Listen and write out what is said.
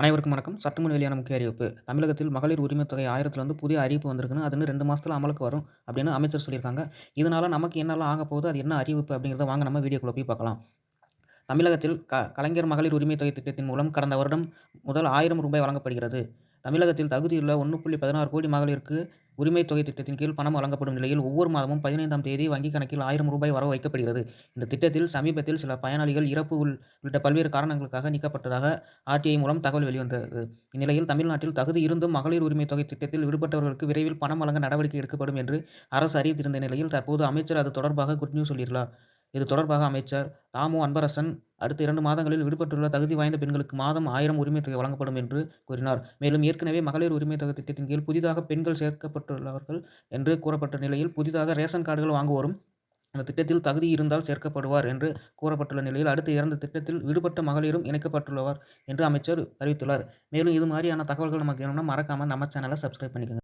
அனைவருக்கும் வணக்கம். சற்றுமுன் வெளியான முக்கிய அறிவிப்பு. தமிழகத்தில் மகளிர் உரிமை தொகை ஆயிரத்துலேருந்து புதிய அறிவிப்பு வந்திருக்குன்னு அது ரெண்டு மாதத்தில் அமலுக்கு வரும் அப்படின்னு அமைச்சர் சொல்லியிருக்காங்க. இதனால் நமக்கு என்னெல்லாம் ஆக போகுது அது என்ன அறிவிப்பு அப்படிங்கிறத வாங்க நம்ம வீடியோக்குள்ளே போய் பார்க்கலாம். தமிழகத்தில் க கலைஞர் மகளிர் உரிமை தொகை திட்டத்தின் மூலம் கடந்த வருடம் முதல் ஆயிரம் ரூபாய் வழங்கப்படுகிறது. தமிழகத்தில் தகுதியுள்ள ஒன்று புள்ளி பதினாறு கோடி மகளிருக்கு உரிமை தொகை திட்டத்தின் கீழ் பணம் வழங்கப்படும் நிலையில் ஒவ்வொரு மாதமும் பதினைந்தாம் தேதி வங்கிக் கணக்கில் ஆயிரம் ரூபாய் வரவு வைக்கப்படுகிறது. இந்த திட்டத்தில் சமீபத்தில் சில பயனாளிகள் இறப்பு உள்ளிட்ட பல்வேறு காரணங்களுக்காக நீக்கப்பட்டதாக ஆர்டிஐ மூலம் தகவல் வெளிவந்தது. இந்நிலையில் தமிழ்நாட்டில் தகுதி இருந்தும் மகளிர் உரிமை தொகை திட்டத்தில் விடுபட்டவர்களுக்கு விரைவில் பணம் வழங்க நடவடிக்கை எடுக்கப்படும் என்று அரசு அறிவித்திருந்த நிலையில் தற்போது அமைச்சர் அது தொடர்பாக குட் நியூஸ் சொல்லியுள்ளார் இது தொடர்பாக அமைச்சர் ராமு அன்பரசன் அடுத்த இரண்டு மாதங்களில் விடுபட்டுள்ள தகுதி வாய்ந்த பெண்களுக்கு மாதம் ஆயிரம் உரிமை தொகை வழங்கப்படும் என்று கூறினார். மேலும் ஏற்கனவே மகளிர் உரிமை தொகை திட்டத்தின் கீழ் புதிதாக பெண்கள் சேர்க்கப்பட்டுள்ளவர்கள் என்று கூறப்பட்ட நிலையில் புதிதாக ரேஷன் கார்டுகள் வாங்குவோரும் அந்த திட்டத்தில் தகுதி இருந்தால் சேர்க்கப்படுவார் என்று கூறப்பட்டுள்ள நிலையில் அடுத்த இரண்டு திட்டத்தில் விடுபட்ட மகளிரும் இணைக்கப்பட்டுள்ளவர் என்று அமைச்சர் அறிவித்துள்ளார். மேலும் இது மாதிரியான தகவல்கள் நமக்கு வேணும்னா மறக்காமல் நம்ம சேனலை சப்ஸ்கிரைப் பண்ணிக்கோங்க.